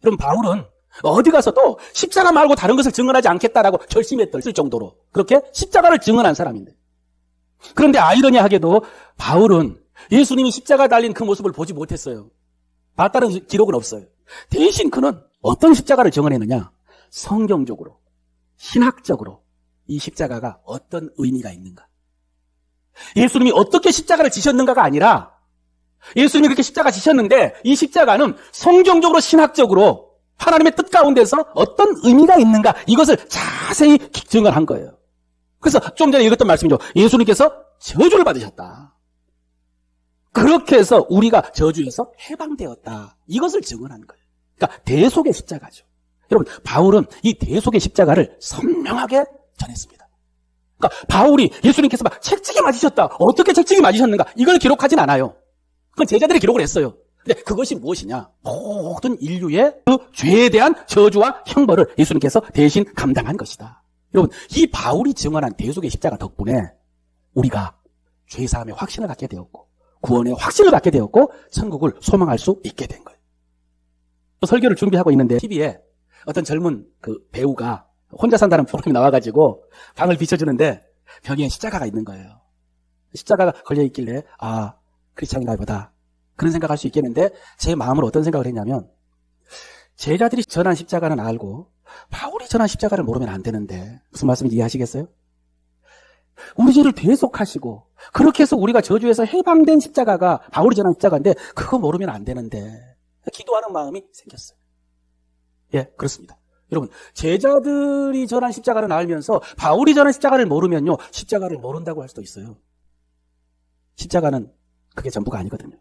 그럼 바울은 어디 가서도 십자가 말고 다른 것을 증언하지 않겠다라고 결심했을 정도로 그렇게 십자가를 증언한 사람인데. 그런데 아이러니하게도 바울은 예수님이 십자가 달린 그 모습을 보지 못했어요. 봤다는 기록은 없어요. 대신 그는 어떤 십자가를 증언했느냐? 성경적으로, 신학적으로 이 십자가가 어떤 의미가 있는가? 예수님이 어떻게 십자가를 지셨는가가 아니라 예수님이 그렇게 십자가 지셨는데 이 십자가는 성경적으로 신학적으로 하나님의 뜻 가운데서 어떤 의미가 있는가 이것을 자세히 증언한 거예요. 그래서 좀 전에 읽었던 말씀이죠. 예수님께서 저주를 받으셨다. 그렇게 해서 우리가 저주에서 해방되었다. 이것을 증언한 거예요. 그러니까 대속의 십자가죠. 여러분, 바울은 이 대속의 십자가를 선명하게 전했습니다. 그러니까 바울이 예수님께서 막 책찍이 맞으셨다. 어떻게 책찍이 맞으셨는가? 이걸 기록하진 않아요. 그건 제자들이 기록을 했어요. 근데 그것이 무엇이냐? 모든 인류의 그 죄에 대한 저주와 형벌을 예수님께서 대신 감당한 것이다. 여러분, 이 바울이 증언한 대속의 십자가 덕분에 우리가 죄사함의 확신을 갖게 되었고 구원의 확신을 갖게 되었고 천국을 소망할 수 있게 된 거예요. 또 설교를 준비하고 있는데 TV에 어떤 젊은 그 배우가 혼자 산다는 프로그램이 나와가지고 방을 비춰주는데 벽에 십자가가 있는 거예요. 십자가가 걸려 있길래 아 크리스찬인가 보다 그런 생각할 수 있겠는데 제 마음으로 어떤 생각을 했냐면 제자들이 전한 십자가는 알고 바울이 전한 십자가를 모르면 안 되는데 무슨 말씀인지 이해하시겠어요? 우리 죄를 대속하시고 그렇게 해서 우리가 저주에서 해방된 십자가가 바울이 전한 십자가인데 그거 모르면 안 되는데 기도하는 마음이 생겼어요. 예, 그렇습니다. 여러분, 제자들이 전한 십자가를 알면서 바울이 전한 십자가를 모르면요, 십자가를 모른다고 할 수도 있어요. 십자가는 그게 전부가 아니거든요.